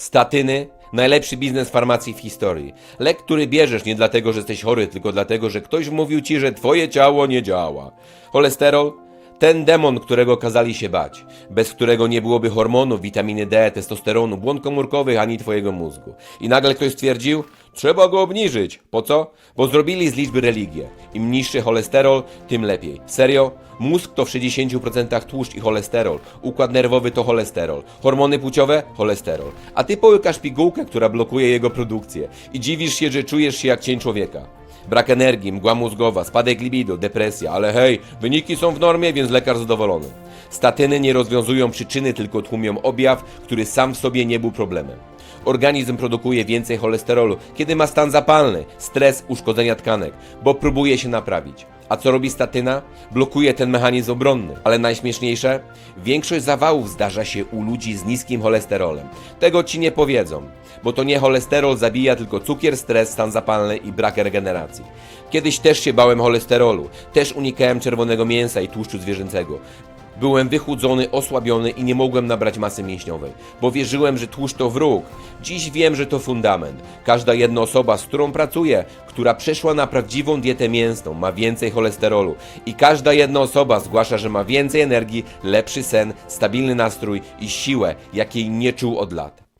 Statyny najlepszy biznes farmacji w historii. Lek, który bierzesz nie dlatego, że jesteś chory, tylko dlatego, że ktoś mówił ci, że twoje ciało nie działa. Cholesterol ten demon, którego kazali się bać, bez którego nie byłoby hormonów, witaminy D, testosteronu, błąd komórkowych ani twojego mózgu. I nagle ktoś stwierdził, trzeba go obniżyć. Po co? Bo zrobili z liczby religię. Im niższy cholesterol, tym lepiej. Serio? Mózg to w 60% tłuszcz i cholesterol. Układ nerwowy to cholesterol. Hormony płciowe? Cholesterol. A ty połykasz pigułkę, która blokuje jego produkcję. I dziwisz się, że czujesz się jak cień człowieka. Brak energii, mgła mózgowa, spadek libido, depresja, ale hej, wyniki są w normie, więc lekarz zadowolony. Statyny nie rozwiązują przyczyny, tylko tłumią objaw, który sam w sobie nie był problemem. Organizm produkuje więcej cholesterolu, kiedy ma stan zapalny, stres, uszkodzenia tkanek, bo próbuje się naprawić. A co robi statyna? Blokuje ten mechanizm obronny. Ale najśmieszniejsze? Większość zawałów zdarza się u ludzi z niskim cholesterolem. Tego ci nie powiedzą, bo to nie cholesterol zabija, tylko cukier, stres, stan zapalny i brak regeneracji. Kiedyś też się bałem cholesterolu, też unikałem czerwonego mięsa i tłuszczu zwierzęcego. Byłem wychudzony, osłabiony i nie mogłem nabrać masy mięśniowej, bo wierzyłem, że tłuszcz to wróg. Dziś wiem, że to fundament. Każda jedna osoba, z którą pracuję, która przeszła na prawdziwą dietę mięsną, ma więcej cholesterolu. I każda jedna osoba zgłasza, że ma więcej energii, lepszy sen, stabilny nastrój i siłę, jakiej nie czuł od lat.